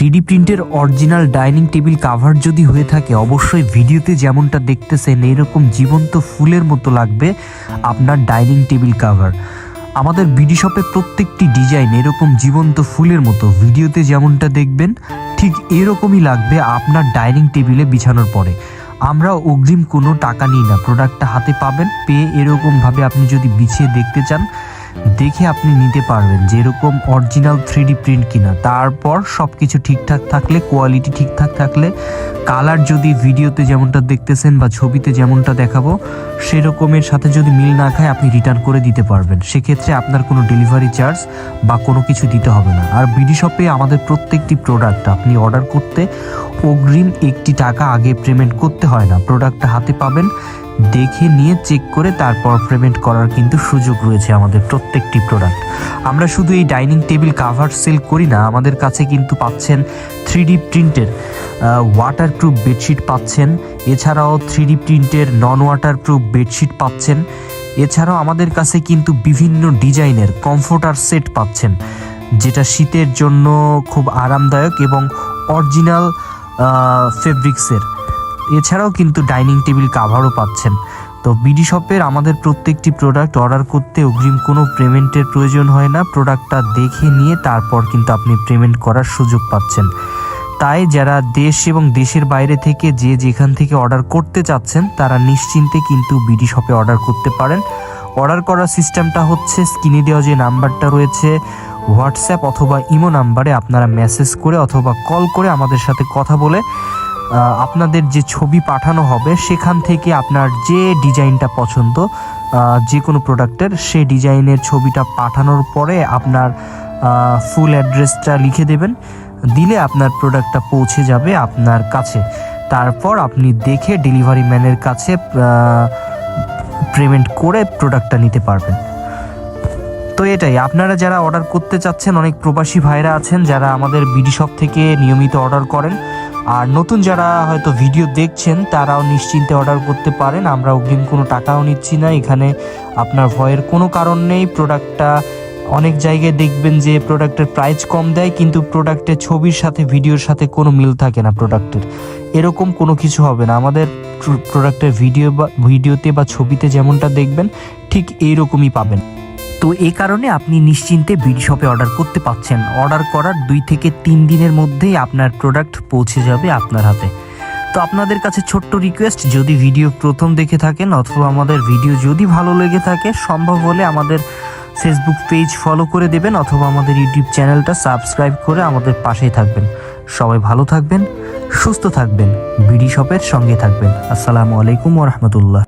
Three D প্রিন্টের original dining table cover যদি হয়ে থাকে, অবশ্যই ভিডিওতে যেমনটা দেখতেছেন, এরকম জীবন্ত ফুলের মতো লাগবে আপনার ডাইনিং টেবিল কাভার। আমাদের বিডি শপে প্রত্যেকটি ডিজাইন এরকম জীবন্ত ফুলের মতো। ভিডিওতে যেমনটা দেখবেন, ঠিক এরকমই লাগবে আপনার ডাইনিং টেবিলে বিছানোর পরে। আমরা অগ্রিম কোনো টাকা নিই না। প্রোডাক্টটা হাতে পাবেন, পেয়ে এরকমভাবে আপনি যদি বিছিয়ে দেখতে চান দেখে আপনি নিতে পারবেন যে এরকম অরিজিনাল থ্রি প্রিন্ট কিনা। তারপর সব কিছু ঠিকঠাক থাকলে কোয়ালিটি ঠিকঠাক থাকলে কালার যদি ভিডিওতে যেমনটা দেখতেছেন বা ছবিতে যেমনটা দেখাবো, সেরকমের সাথে যদি মিল না খায়, আপনি রিটার্ন করে দিতে পারবেন। সেক্ষেত্রে আপনার কোনো ডেলিভারি চার্জ বা কোনো কিছু দিতে হবে না। আর বিডি শপে আমাদের প্রত্যেকটি প্রোডাক্ট আপনি অর্ডার করতে অগ্রিম একটি টাকা আগে পেমেন্ট করতে হয় না। প্রোডাক্টটা হাতে পাবেন দেখে নিয়ে চেক করে তারপর পেমেন্ট করার কিন্তু সুযোগ রয়েছে আমাদের প্রত্যেকটি প্রোডাক্ট আমরা শুধু এই ডাইনিং টেবিল কাভার সেল করি না, আমাদের কাছে কিন্তু পাচ্ছেন থ্রি ডি প্রিন্টের ওয়াটার প্রুফ বেডশিট পাচ্ছেন। এছাড়াও থ্রি ডি প্রিন্টের নন ওয়াটার প্রুফ বেডশিট পাচ্ছেন। এছাড়াও আমাদের কাছে কিন্তু বিভিন্ন ডিজাইনের কমফোর্টার সেট পাচ্ছেন, যেটা শীতের জন্য খুব আরামদায়ক এবং অরিজিনাল ফেব্রিক্সের এছাড়াও কিন্তু ডাইনিং টেবিল কাভারও পাচ্ছেন। তো বিডি শপের আমাদের প্রত্যেকটি প্রোডাক্ট অর্ডার করতে অগ্রিম কোনো পেমেন্টের প্রয়োজন হয় না। প্রোডাক্টটা দেখে নিয়ে তারপর কিন্তু আপনি পেমেন্ট করার সুযোগ পাচ্ছেন। তাই যারা দেশ এবং দেশের বাইরে থেকে যে যেখান থেকে অর্ডার করতে চাচ্ছেন, তারা নিশ্চিন্তে কিন্তু বিডি শপে অর্ডার করতে পারেন। অর্ডার করার সিস্টেমটা হচ্ছে স্ক্রিনে দেওয়া যে নাম্বারটা রয়েছে হোয়াটসঅ্যাপ অথবা ইমো নাম্বারে আপনারা মেসেজ করে অথবা কল করে আমাদের সাথে কথা বলে আপনাদের যে ছবি পাঠানো হবে, সেখান থেকে আপনার যে ডিজাইনটা পছন্দ যে কোনো প্রোডাক্টের, সেই ডিজাইনের ছবিটা পাঠানোর পরে আপনার ফুল অ্যাড্রেসটা লিখে দেবেন। দিলে আপনার প্রোডাক্টটা পৌঁছে যাবে আপনার কাছে। তারপর আপনি দেখে ডেলিভারি ম্যানের কাছে পেমেন্ট করে প্রোডাক্টটা নিতে পারবেন। তো এটাই, আপনারা যারা অর্ডার করতে চাচ্ছেন, অনেক প্রবাসী ভাইরা আছেন, যারা আমাদের বিডি শপ থেকে নিয়মিত অর্ডার করেন আর নতুন যারা হয়তো ভিডিও দেখছেন, তারাও নিশ্চিন্তে অর্ডার করতে পারেন। আমরা অগ্রিম কোনো টাকাও নিচ্ছি না। এখানে আপনার ভয়ের কোনো কারণ নেই। প্রোডাক্টটা অনেক জায়গায় দেখবেন যে প্রোডাক্টের প্রাইস কম দেয়, কিন্তু প্রোডাক্টের ছবির সাথে ভিডিওর সাথে কোনো মিল থাকে না প্রোডাক্টের এরকম কোনো কিছু হবে না। আমাদের প্রোডাক্টের ভিডিও বা ভিডিওতে বা ছবিতে যেমনটা দেখবেন, ঠিক এইরকমই পাবেন। তো এই কারণে আপনি নিশ্চিন্তে বিডি শপে অর্ডার করতে পাচ্ছেন। অর্ডার করার দুই থেকে তিন দিনের মধ্যেই আপনার প্রোডাক্ট পৌঁছে যাবে আপনার হাতে। তো আপনাদের কাছে ছোট্ট রিকোয়েস্ট, যদি ভিডিও প্রথম দেখে থাকেন অথবা আমাদের ভিডিও যদি ভালো লেগে থাকে, সম্ভব হলে আমাদের ফেসবুক পেজ ফলো করে দেবেন অথবা আমাদের ইউটিউব চ্যানেলটা সাবস্ক্রাইব করে আমাদের পাশেই থাকবেন। সবাই ভালো থাকবেন, সুস্থ থাকবেন, বিডি শপের সঙ্গে থাকবেন। আসসালামু আলাইকুম রহমতুল্লাহ।